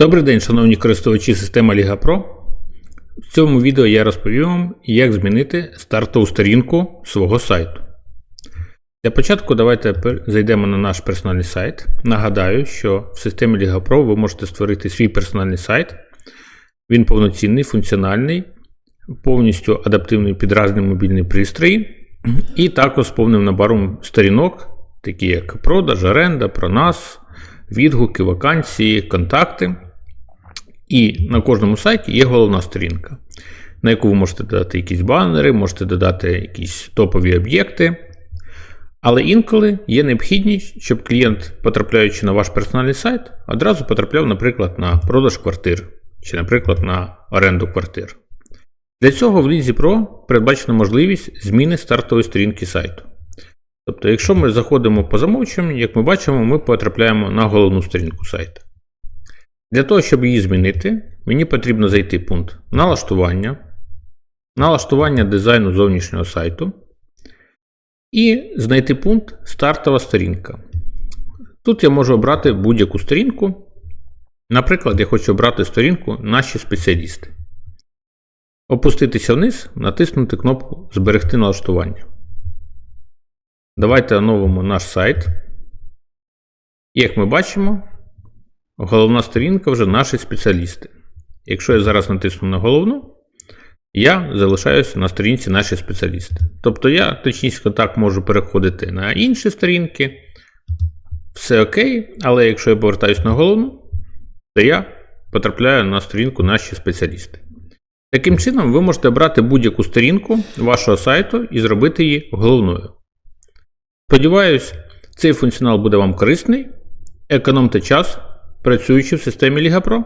Добрий день, шановні користувачі системи Liga Pro. В цьому відео я розповім вам, як змінити стартову сторінку свого сайту. Для початку давайте зайдемо на наш персональний сайт. Нагадаю, що в системі Liga Pro ви можете створити свій персональний сайт. Він повноцінний, функціональний, повністю адаптивний під різні мобільні пристрої, і також з повним набором сторінок, такі як продаж, оренда, про нас, відгуки, вакансії, контакти. І на кожному сайті є головна сторінка, на яку ви можете додати якісь банери, можете додати якісь топові об'єкти. Але інколи є необхідність, щоб клієнт, потрапляючи на ваш персональний сайт, одразу потрапляв, наприклад, на продаж квартир чи, наприклад, на оренду квартир. Для цього в Лізі Pro передбачена можливість зміни стартової сторінки сайту. Тобто, якщо ми заходимо по замовчуванню, як ми бачимо, ми потрапляємо на головну сторінку сайту. Для того, щоб її змінити, мені потрібно зайти в пункт налаштування, налаштування дизайну зовнішнього сайту і знайти пункт Стартова сторінка. Тут я можу обрати будь-яку сторінку. Наприклад, я хочу обрати сторінку Наші спеціалісти. Опуститися вниз, натиснути кнопку Зберегти налаштування. Давайте оновимо наш сайт. Як ми бачимо, головна сторінка вже наші спеціалісти. Якщо я зараз натисну на головну, я залишаюся на сторінці наші спеціалісти. Тобто я точніше так можу переходити на інші сторінки. Все окей, але якщо я повертаюся на головну, то я потрапляю на сторінку наші спеціалісти. Таким чином, ви можете обрати будь-яку сторінку вашого сайту і зробити її головною. Сподіваюсь, цей функціонал буде вам корисний. Економте час, працюючи в системі Лігапро.